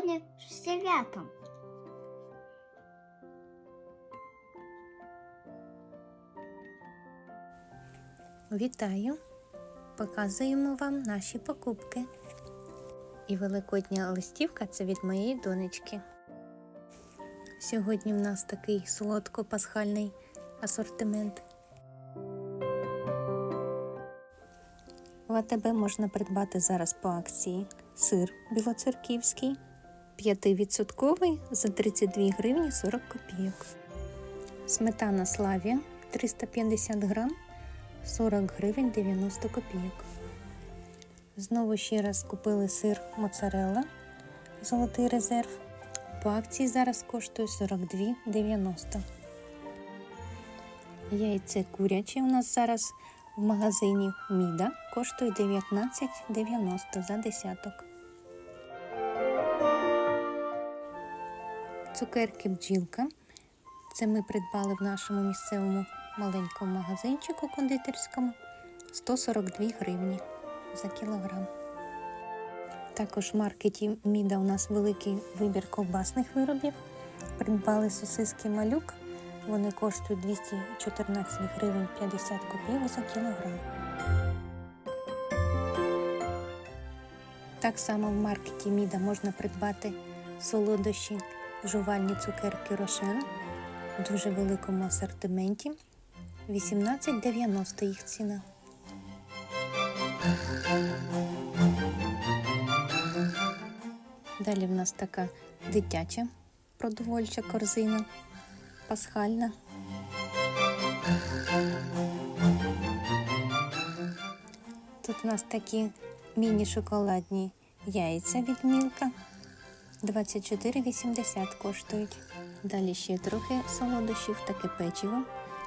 сьогодні свято. Вітаю! Показуємо вам наші покупки. І великодня листівка це від моєї донечки. Сьогодні в нас такий солодко-пасхальний асортимент. В АТБ можна придбати зараз по акції сир білоцерківський 5% за 32 гривні 40 копійок. Сметана Славія 350 грам 40 гривень 90 копійок. Знову ще раз купили сир моцарелла Золотий резерв. По акції зараз коштує 42,90. Яйце куряче у нас зараз в магазині Міда коштує 19,90 за десяток. Цукерки бджілка. Це ми придбали в нашому місцевому маленькому магазинчику кондитерському 142 гривні за кілограм. Також в маркеті Міда у нас великий вибір ковбасних виробів. Придбали сосиски малюк. Вони коштують 214 гривень 50 копійок за кілограм. Так само в маркеті Міда можна придбати солодощі, жувальні цукерки Рошен в дуже великому асортименті. 18,90 їх ціна. Далі в нас така дитяча продовольча корзина, пасхальна. Тут у нас такі міні-шоколадні яйця від Мілка. 24,80 коштують. Далі ще трохи солодощів, таке печиво.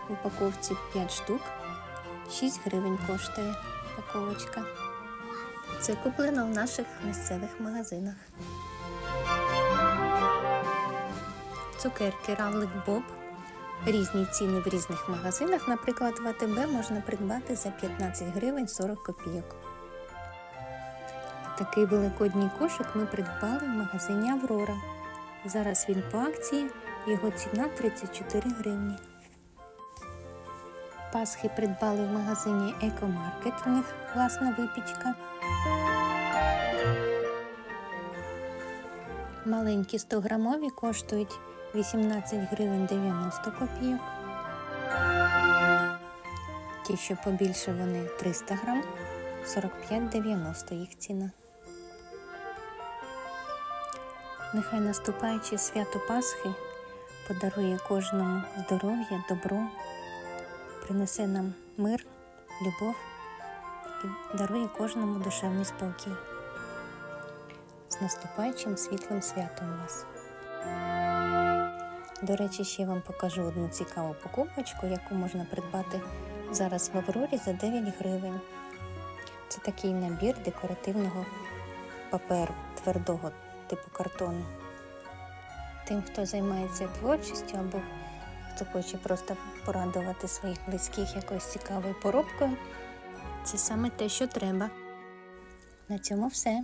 В упаковці 5 штук. 6 гривень коштує упаковочка. Це куплено в наших місцевих магазинах. Цукерки Равлик Боб. Різні ціни в різних магазинах. Наприклад, в АТБ можна придбати за 15 гривень 40 копійок. Такий великодній кошик ми придбали в магазині Аврора. Зараз він по акції, його ціна 34 гривні. Пасхи придбали в магазині Екомаркет, у них власна випічка. Маленькі 100 грамові коштують 18 гривень 90 копійок. Ті, що побільше, вони 300 грам, 45,90 їх ціна. Нехай наступаюче свято Пасхи подарує кожному здоров'я, добро, принесе нам мир, любов і дарує кожному душевний спокій. З наступаючим світлим святом вас. До речі, ще вам покажу одну цікаву покупочку, яку можна придбати зараз в Аврорі за 9 гривень. Це такий набір декоративного паперу твердого типу картону. Тим, хто займається творчістю або хто хоче просто порадувати своїх близьких якоюсь цікавою поробкою, це саме те, що треба. На цьому все.